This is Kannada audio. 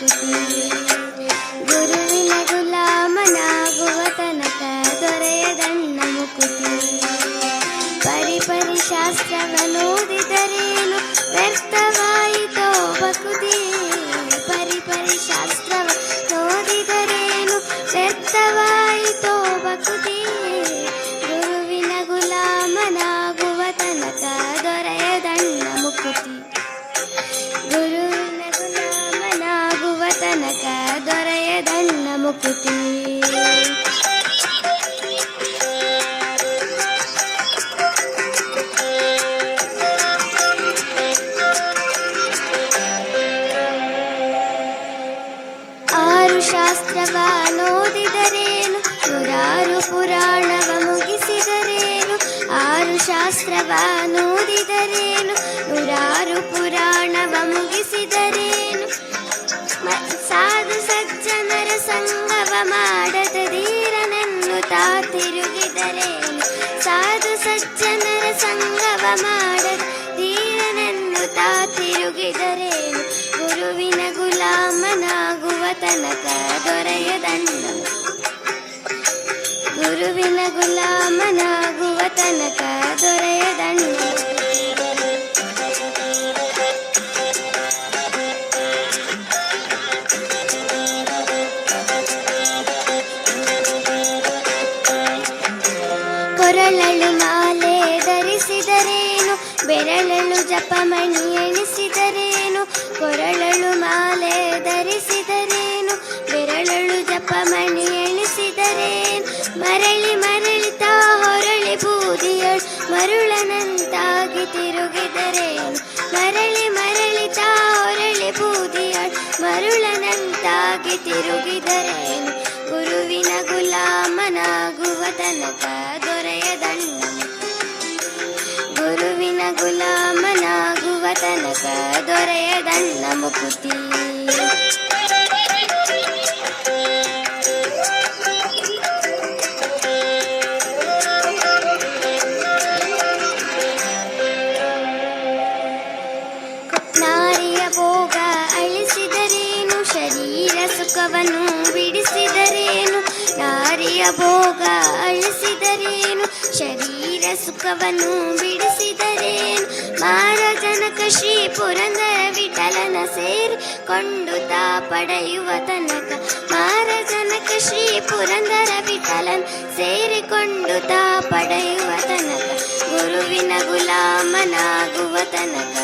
Putih. ಶಾಸ್ತ್ರವ ನೋದಿದರೇನು ನೂರಾರು ಪುರಾಣವ ಮುಗಿಸಿದರೇನು? ಆರು ಶಾಸ್ತ್ರವ ನೋದಿದರೇನು ನೂರಾರು ಪುರಾಣವ ಮಾಡದ ಧೀರನನ್ನು ತಾ ತಿರುಗಿದರೇನು ಗುರುವಿನ ಗುಲಾಮನಾಗುವ ತನಕ ದೊರೆಯದನ್ನ ಗುರುವಿನ ಗುಲಾಮನಾಗುವ ಕೊರಳಲು ಮಾಲೆ ಧರಿಸಿದರೇನು? ಬೆರಳಲು ಜಪಮಣಿ ಎಣಿಸಿದರೇನು? ಕೊರಳಲು ಮಾಲೆ ಧರಿಸಿದರೇನು? ಬೆರಳಲು ಜಪಮಣಿ ಎಣಿಸಿದರೇನು? ಮರಳಿ ಮರಳಿತಾ ಹೊರಳಿ ಬೂದಿಯಳು, ಮರುಳನಂತಾಗಿ ತಿರುಗಿದರೇನು? ಮರಳಿ ಮರಳಿತಾ ಹೊರಳಿ ಬೂದಿಯಳು, ಮರುಳನಂತಾಗಿ ತಿರುಗಿದರೇನು? ಗುರುವಿನ ಗುಲಾಮನಾಗುವ ತನಕ ತನಕ ದೊರೆಯದನ್ನ ಮುಕುತಿ. ನಾರಿಯ ಭೋಗ ಅಳಿಸಿದರೇನು? ಶರೀರ ಸುಖವನ್ನು ಬಿಡಿಸಿದರೇನು? ನಾರಿಯ ಭೋಗ ಅಳಿಸಿದರೇನು? ಶರೀರ ಸುಖವನ್ನು ಬಿಡಿಸಿದರೇನು? ಮಾರಜನಕ ಶ್ರೀ ಪುರಂದರ ವಿಠಲನ ಸೇರಿಕೊಂಡು ತಾ ಪಡೆಯುವ ತನಕ ಮಾರಜನಕ ಶ್ರೀ ಪುರಂದರ ವಿಠಲನ್ ಸೇರಿಕೊಂಡು ತಾ ಪಡೆಯುವ ತನಕ ಗುರುವಿನ ಗುಲಾಮನಾಗುವ ತನಕ